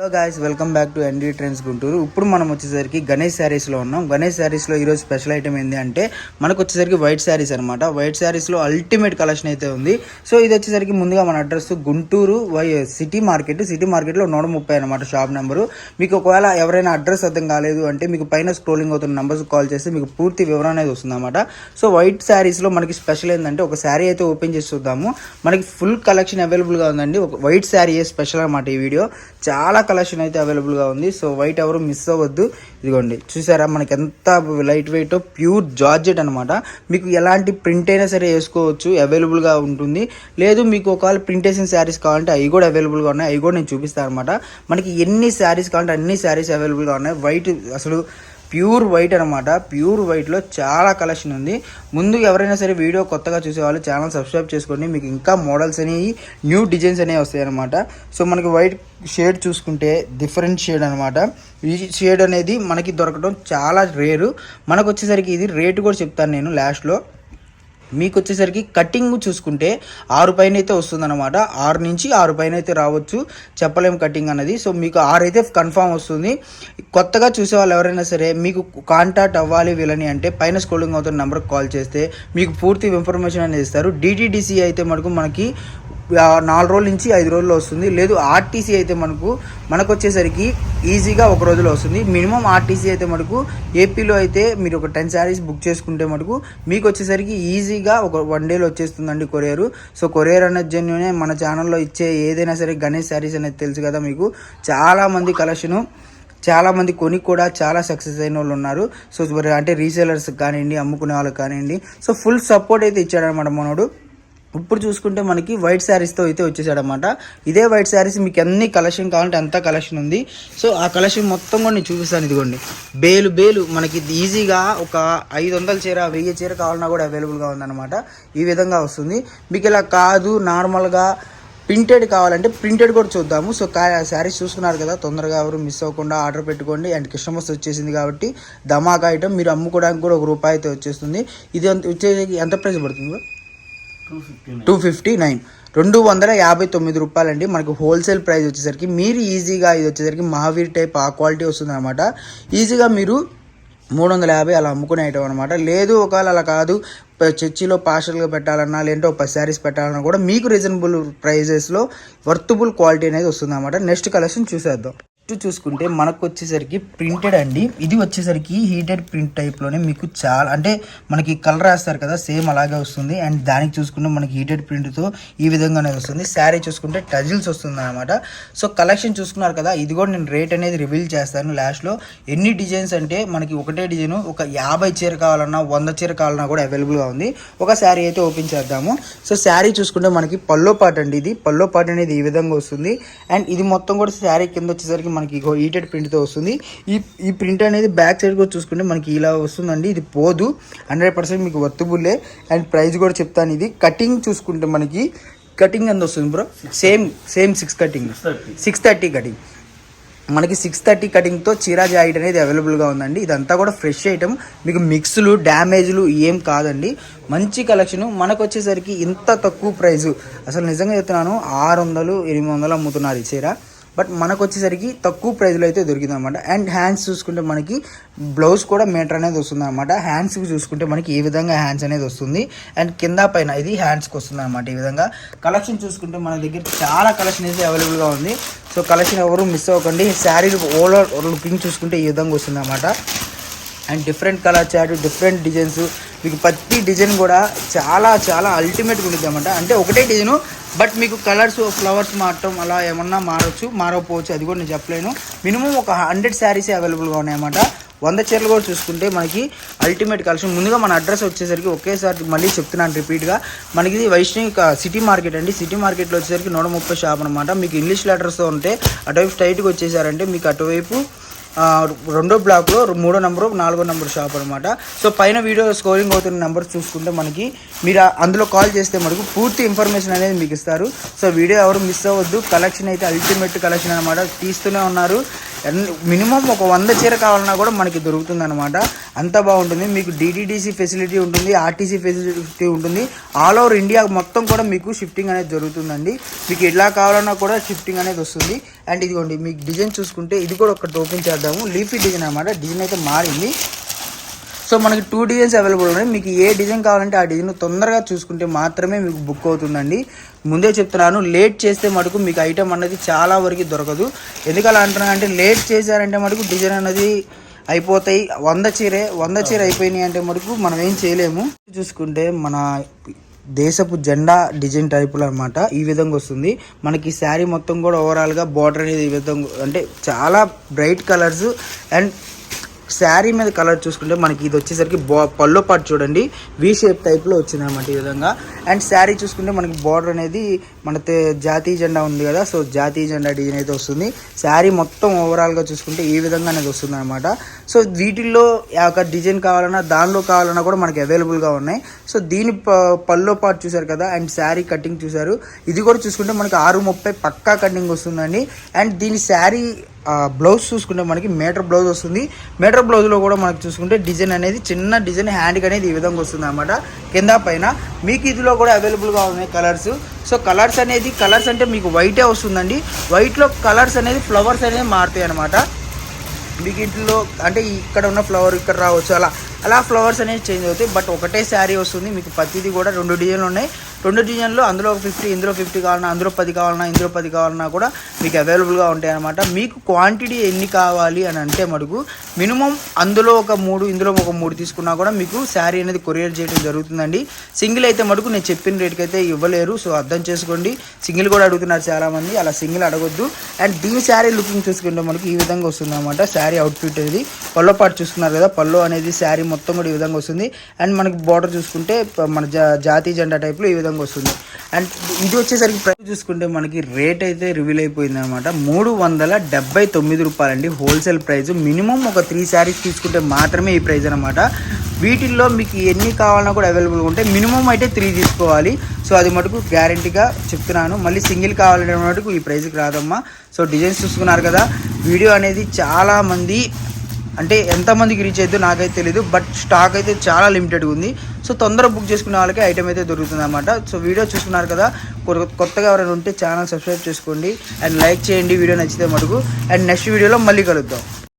Hello guys welcome back to ND trends Guntur ఇప్పుడు మనం వచ్చేసరికి గణేష్ శారీస్లో ఉన్నాం. గణేష్ శారీస్లో ఈరోజు స్పెషల్ ఐటమ్ ఏంటి అంటే మనకు వచ్చేసరికి వైట్ శారీస్ అనమాట వైట్ శారీస్లో అల్టిమేట్ కలెక్షన్ అయితే ఉంది. సో ఇది వచ్చేసరికి ముందుగా మన address Guntur Y city market city మార్కెట్లో నూట ముప్పై అనమాట షాప్ నెంబరు మీకు ఒకవేళ ఎవరైనా అడ్రస్ అర్థం కాలేదు అంటే మీకు పైన స్క్రోలింగ్ అవుతున్న నెంబర్స్ కాల్ చేస్తే మీకు పూర్తి వివరణ అనేది వస్తుంది అనమాట సో వైట్ శారీస్లో మనకి స్పెషల్ ఏంటంటే ఒక శారీ అయితే ఓపెన్ చేసి చూద్దాము. మనకి ఫుల్ కలెక్షన్ అవైలబుల్గా ఉందండి. ఒక వైట్ శారీయే స్పెషల్ అనమాట ఈ వీడియో చాలా కలెక్షన్ అయితే అవైలబుల్గా ఉంది. సో వైట్ ఎవరు మిస్ అవ్వద్దు. ఇదిగోండి చూసారా? మనకి ఎంత లైట్ వెయిట్ ప్యూర్ జార్జెట్ అనమాట మీకు ఎలాంటి ప్రింట్ అయినా సరే వేసుకోవచ్చు అవైలబుల్గా ఉంటుంది. లేదు మీకు ఒకవేళ ప్రింట్ వేసిన శారీస్ కావాలంటే అవి కూడా అవైలబుల్గా ఉన్నాయి. అవి కూడా నేను చూపిస్తాను అనమాట మనకి ఎన్ని శారీస్ కావాలంటే అన్ని శారీస్ అవైలబుల్గా ఉన్నాయి. వైట్ అసలు ప్యూర్ వైట్ అనమాట ప్యూర్ వైట్లో చాలా కలెక్షన్ ఉంది. ముందు ఎవరైనా సరే వీడియో కొత్తగా చూసేవాళ్ళు ఛానల్ సబ్స్క్రైబ్ చేసుకోండి. మీకు ఇంకా మోడల్స్ అనేవి న్యూ డిజైన్స్ అనేవి వస్తాయి అనమాట సో మనకి వైట్ షేడ్ చూసుకుంటే డిఫరెంట్ షేడ్ అనమాట ఈ షేడ్ అనేది మనకి దొరకడం చాలా రేరు. మనకు వచ్చేసరికి ఇది రేటు కూడా చెప్తాను నేను లాస్ట్లో. మీకు వచ్చేసరికి కటింగ్ చూసుకుంటే ఆరు పైన అయితే వస్తుందన్నమాట. ఆరు నుంచి ఆరు పైన అయితే రావచ్చు. చెప్పలేం కటింగ్ అనేది సో మీకు ఆరు అయితే కన్ఫామ్ వస్తుంది. కొత్తగా చూసే వాళ్ళు ఎవరైనా సరే మీకు కాంటాక్ట్ అవ్వాలి వీళ్ళని అంటే పైన స్క్రోలింగ్ అవుతున్న నెంబర్కి కాల్ చేస్తే మీకు పూర్తి ఇన్ఫర్మేషన్ అనేది ఇస్తారు. డిటీడీసీ అయితే మనకు మనకి నాలుగు రోజుల నుంచి ఐదు రోజుల్లో వస్తుంది. లేదు ఆర్టీసీ అయితే మనకు మనకు వచ్చేసరికి ఈజీగా ఒక రోజులో వస్తుంది. మినిమం ఆర్టీసీ అయితే మనకు ఏపీలో అయితే మీరు ఒక టెన్ శారీస్ బుక్ చేసుకుంటే మటుకు మీకు వచ్చేసరికి ఈజీగా ఒక వన్ డేలో వచ్చేస్తుందండి కొరియర్. సో కొరియర్ అనేది జన్యునే మన ఛానల్లో ఇచ్చే ఏదైనా సరే గణేష్ శారీస్ అనేది తెలుసు కదా మీకు. చాలామంది కలెక్షను చాలామంది కొని కూడా చాలా సక్సెస్ అయిన వాళ్ళు ఉన్నారు. సో అంటే రీసేలర్స్ కానివ్వండి అమ్ముకునే వాళ్ళకి కానివ్వండి. సో ఫుల్ సపోర్ట్ అయితే ఇచ్చాడనమాట మనోడు. ఇప్పుడు చూసుకుంటే మనకి వైట్ శారీస్తో అయితే వచ్చేసాడనమాట ఇదే వైట్ శారీస్ మీకు ఎన్ని కలెక్షన్ కావాలంటే అంత కలెక్షన్ ఉంది. సో ఆ కలెక్షన్ మొత్తం కూడా నేను చూపిస్తాను ఇదిగోండి. బేలు బేలు మనకి ఈజీగా ఒక ఐదు వందల చీర వెయ్యి చీర కావాలన్నా కూడా అవైలబుల్గా ఉందన్నమాట. ఈ విధంగా వస్తుంది. మీకు ఇలా కాదు నార్మల్గా ప్రింటెడ్ కావాలంటే ప్రింటెడ్ కూడా చూద్దాము. సో కా శారీస్ చూసుకున్నారు కదా తొందరగా ఎవరు మిస్ అవ్వకుండా ఆర్డర్ పెట్టుకోండి. అండ్ క్రిస్టమస్ వచ్చేసింది కాబట్టి ధమాకా ఐటమ్ మీరు అమ్ముకోవడానికి కూడా ఒక రూపాయి అయితే వచ్చేస్తుంది. ఇది వచ్చేసి ఎంత ప్రైస్ పడుతుంది? టూ ఫిఫ్టీ నైన్ రెండు వందల యాభై తొమ్మిది రూపాయలండి. మనకు హోల్సేల్ ప్రైస్ వచ్చేసరికి మీరు ఈజీగా ఇది వచ్చేసరికి మహావీర్ టైప్ ఆ క్వాలిటీ వస్తుంది అనమాట ఈజీగా మీరు మూడు వందల యాభై అలా అమ్ముకునే ఐటమ్ అనమాట లేదు ఒకవేళ అలా కాదు చర్చిలో పార్షల్గా పెట్టాలన్నా లేదంటే ఒక పది శారీస్ పెట్టాలన్నా కూడా మీకు రీజనబుల్ ప్రైజెస్లో వర్తబుల్ క్వాలిటీ అనేది వస్తుంది అనమాట నెక్స్ట్ కలెక్షన్ చూసేద్దాం. నెక్స్ట్ చూసుకుంటే మనకు వచ్చేసరికి ప్రింటెడ్ అండి. ఇది వచ్చేసరికి హీటెడ్ ప్రింట్ టైప్లోనే మీకు చాలా అంటే మనకి కలర్ వేస్తారు కదా సేమ్ అలాగే వస్తుంది. అండ్ దానికి చూసుకుంటే మనకి హీటెడ్ ప్రింట్తో ఈ విధంగానే వస్తుంది. శారీ చూసుకుంటే టజిల్స్ వస్తుంది అనమాట సో కలెక్షన్ చూసుకున్నారు కదా ఇది కూడా నేను రేట్ అనేది రివీల్ చేస్తాను లాస్ట్లో ఎన్ని డిజైన్స్ అంటే మనకి ఒకటే డిజైన్ ఒక యాభై చీర కావాలన్నా వంద చీర కావాలన్నా కూడా అవైలబుల్గా ఉంది. ఒక శారీ అయితే ఓపెన్ చేద్దాము. సో శారీ చూసుకుంటే మనకి పల్లో పాట్ అండి ఇది. పల్లో పాట అనేది ఈ విధంగా వస్తుంది. అండ్ ఇది మొత్తం కూడా శారీ కింద వచ్చేసరికి మనకి ఇగో హీటెడ్ ప్రింట్తో వస్తుంది. ఈ ఈ ప్రింట్ అనేది బ్యాక్ సైడ్ కూడా చూసుకుంటే మనకి ఇలా వస్తుందండి. ఇది పోదు. హండ్రెడ్ పర్సెంట్ మీకు వర్తుబుల్లే అండ్ ప్రైస్ కూడా చెప్తాను ఇది. కటింగ్ చూసుకుంటే మనకి కటింగ్ ఎంత వస్తుంది bro same same six cutting six thirty cutting మనకి సిక్స్ థర్టీ కటింగ్తో చీరా జాకెట్ అనేది అవైలబుల్గా ఉందండి. ఇదంతా కూడా ఫ్రెష్ ఐటమ్ మీకు మిక్స్లు డ్యామేజ్లు ఏం కాదండి. మంచి కలెక్షన్ మనకు వచ్చేసరికి ఇంత తక్కువ ప్రైజు అసలు నిజంగా చెప్తున్నాను ఆరు వందలు ఎనిమిది వందలు అమ్ముతున్నారు ఈ చీర. బట్ మనకు వచ్చేసరికి తక్కువ ప్రైజ్లో అయితే దొరికింది అనమాట అండ్ హ్యాండ్స్ చూసుకుంటే మనకి బ్లౌజ్ కూడా మీటర్ అనేది వస్తుంది అనమాట హ్యాండ్స్కి చూసుకుంటే మనకి ఈ విధంగా హ్యాండ్స్ అనేది వస్తుంది. అండ్ కింద పైన ఇది హ్యాండ్స్కి వస్తుంది అనమాట ఈ విధంగా. కలెక్షన్ చూసుకుంటే మన దగ్గర చాలా కలెక్షన్ అయితే అవైలబుల్గా ఉంది. సో కలెక్షన్ ఎవరు మిస్ అవ్వకండి. శారీ ఓవర్ లుకింగ్ చూసుకుంటే ఈ విధంగా వస్తుంది అనమాట and different colour chart different designs. మీకు ప్రతి డిజైన్ కూడా చాలా చాలా అల్టిమేట్గా ఉంటుంది అనమాట అంటే ఒకటే డిజైన్ బట్ మీకు కలర్స్ ఫ్లవర్స్ మారటం అలా ఏమన్నా మారచ్చు మారకపోవచ్చు అది కూడా నేను చెప్పలేను. మినిమం ఒక హండ్రెడ్ శారీసే అవైలబుల్గా ఉన్నాయన్నమాట. వంద చీరలు కూడా చూసుకుంటే మనకి అల్టిమేట్ కలెక్షన్. ముందుగా మన అడ్రస్ వచ్చేసరికి ఒకేసారి మళ్ళీ చెప్తున్నాను రిపీట్గా మనకి ఇది వైష్ణవి సిటీ మార్కెట్ అండి. సిటీ మార్కెట్లో వచ్చేసరికి నూట ముప్పై షాప్ అనమాట మీకు ఇంగ్లీష్ లెటర్స్తో ఉంటే అటువైపు స్ట్రైట్గా వచ్చేసారంటే మీకు అటువైపు రెండో బ్లాక్లో మూడో నెంబరు నాలుగో నెంబర్ షాప్ అనమాట సో పైన వీడియో స్కోరింగ్ అవుతున్న నెంబర్ చూసుకుంటే మనకి మీరు అందులో కాల్ చేస్తే మనకు పూర్తి ఇన్ఫర్మేషన్ అనేది మీకు ఇస్తారు. సో వీడియో ఎవరు మిస్ అవ్వద్దు. కలెక్షన్ అయితే అల్టిమేట్ కలెక్షన్ అనమాట తీస్తూనే ఉన్నారు. మినిమం ఒక వంద చీర కావాలన్నా కూడా మనకి దొరుకుతుంది అనమాట అంత బాగుంటుంది. మీకు డిటిడిసి ఫెసిలిటీ ఉంటుంది ఆర్టీసీ ఫెసిలిటీ ఉంటుంది. ఆల్ ఓవర్ ఇండియా మొత్తం కూడా మీకు షిఫ్టింగ్ అనేది జరుగుతుందండి. మీకు ఎలా కావాలన్నా కూడా షిఫ్టింగ్ అనేది వస్తుంది. అండ్ ఇదిగోండి మీకు డిజైన్ చూసుకుంటే ఇది కూడా ఒకటి ఓపెన్ చేద్దాము. లీఫీ డిజైన్ అనమాట డిజైన్ అయితే మారింది. సో మనకి టూ డిజైన్స్ అవైలబుల్ ఉన్నాయి. మీకు ఏ డిజైన్ కావాలంటే ఆ డిజైన్ తొందరగా చూసుకుంటే మాత్రమే మీకు బుక్ అవుతుందండి. ముందే చెప్తున్నాను లేట్ చేస్తే మటుకు మీకు ఐటెం అనేది చాలా వరకు దొరకదు. ఎందుకలా అంటున్నా అంటే లేట్ చేశారంటే మటుకు డిజైన్ అనేది అయిపోతాయి. వంద చీరే వంద చీర అయిపోయినాయి అంటే మటుకు మనం ఏం చేయలేము. చూసుకుంటే మన దేశపు జెండా డిజైన్ టైపులు అనమాట ఈ విధంగా వస్తుంది. మనకి శారీ మొత్తం కూడా ఓవరాల్గా బార్డర్ అనేది ఈ విధంగా అంటే చాలా బ్రైట్ కలర్స్ అండ్ శారీ మీద కలర్ చూసుకుంటే మనకి ఇది వచ్చేసరికి బా పల్లో పాటు చూడండి. వి షేప్ టైప్లో వచ్చిందనమాట ఈ విధంగా. అండ్ శారీ చూసుకుంటే మనకి బార్డర్ అనేది మన జాతీయ జెండా ఉంది కదా సో జాతీయ జెండా డిజైన్ అయితే వస్తుంది. శారీ మొత్తం ఓవరాల్గా చూసుకుంటే ఈ విధంగా అనేది వస్తుంది అనమాట సో వీటిల్లో ఒక డిజైన్ కావాలన్నా దానిలో కావాలన్నా కూడా మనకి అవైలబుల్గా ఉన్నాయి. సో దీని ప- పల్లో పాటు చూసారు కదా అండ్ శారీ కటింగ్ చూసారు ఇది కూడా చూసుకుంటే మనకి ఆరు ముప్పై పక్కా కటింగ్ వస్తుందండి. అండ్ దీని శారీ బ్లౌజ్ చూసుకుంటే మనకి మీటర్ బ్లౌజ్ వస్తుంది. మీటర్ బ్లౌజ్లో కూడా మనకి చూసుకుంటే డిజైన్ అనేది చిన్న డిజైన్ హ్యాండ్కి అనేది ఈ విధంగా వస్తుంది అనమాట కింద పైన మీకు ఇదిలో కూడా అవైలబుల్గా ఉన్నాయి కలర్స్ సో కలర్స్ అనేది కలర్స్ అంటే మీకు వైటే వస్తుందండి. వైట్లో కలర్స్ అనేది ఫ్లవర్స్ అనేది మారుతాయి అనమాట మీకు ఇంట్లో అంటే ఇక్కడ ఉన్న ఫ్లవర్ ఇక్కడ రావచ్చు అలా. అలా ఫ్లవర్స్ అనేవి చేంజ్ అవుతాయి. బట్ ఒకటే శారీ వస్తుంది మీకు ప్రతిదీ కూడా రెండు డిజైన్లు ఉన్నాయి. రెండు డిజైన్లు అందులో ఒక ఫిఫ్టీ ఇందులో ఫిఫ్టీ కావాలన్నా అందులో పది కావాలన్నా ఇందులో పది కావాలన్నా కూడా మీకు అవైలబుల్గా ఉంటాయి అనమాట మీకు క్వాంటిటీ ఎన్ని కావాలి అని అంటే మటుకు మినిమం అందులో ఒక మూడు ఇందులో ఒక మూడు తీసుకున్నా కూడా మీకు శారీ అనేది కొరియర్ చేయడం జరుగుతుందండి. సింగిల్ అయితే మటుకు నేను చెప్పిన రేట్కి అయితే ఇవ్వలేరు సో అర్థం చేసుకోండి. సింగిల్ కూడా అడుగుతున్నారు చాలామంది అలా సింగిల్ అడగొద్దు. అండ్ దీని శారీ లుకింగ్ చూసుకుంటే మనకి ఈ విధంగా వస్తుంది అనమాట శారీ అవుట్ఫిట్ అనేది. పల్లో పాటు చూసుకున్నారు కదా పల్లో అనేది శారీ మొత్తం కూడా ఈ విధంగా వస్తుంది. అండ్ మనకి బార్డర్ చూసుకుంటే మన జాతీయ జెండా టైప్లో ఈ విధంగా వస్తుంది. అండ్ ఇది వచ్చేసరికి ప్రైస్ చూసుకుంటే మనకి రేట్ అయితే రివీల్ అయిపోయింది అనమాట మూడు వందల డెబ్బై తొమ్మిది రూపాయలండి హోల్సేల్ ప్రైస్. మినిమం ఒక త్రీ శారీస్ తీసుకుంటే మాత్రమే ఈ ప్రైస్ అనమాట వీటిల్లో మీకు ఎన్ని కావాలన్నా కూడా అవైలబుల్గా ఉంటాయి మినిమం అయితే త్రీ తీసుకోవాలి. సో అది మటుకు గ్యారంటీగా చెప్తున్నాను. మళ్ళీ సింగిల్ కావాలనే మటుకు ఈ ప్రైస్కి రాదమ్మా. సో డిజైన్స్ చూసుకున్నారు కదా. వీడియో అనేది చాలామంది అంటే ఎంతమందికి రీచ్ అవుతుందో నాకైతే తెలియదు బట్ స్టాక్ అయితే చాలా లిమిటెడ్గా ఉంది. సో తొందరగా బుక్ చేసుకునే వాళ్ళకి ఐటమ్ అయితే దొరుకుతుంది అనమాట సో వీడియో చూసుకున్నారు కదా కొత్తగా ఎవరైనా ఉంటే ఛానల్ సబ్స్క్రైబ్ చేసుకోండి. అండ్ లైక్ చేయండి వీడియో నచ్చితే మటుకు. అండ్ నెక్స్ట్ వీడియోలో మళ్ళీ కలుద్దాం.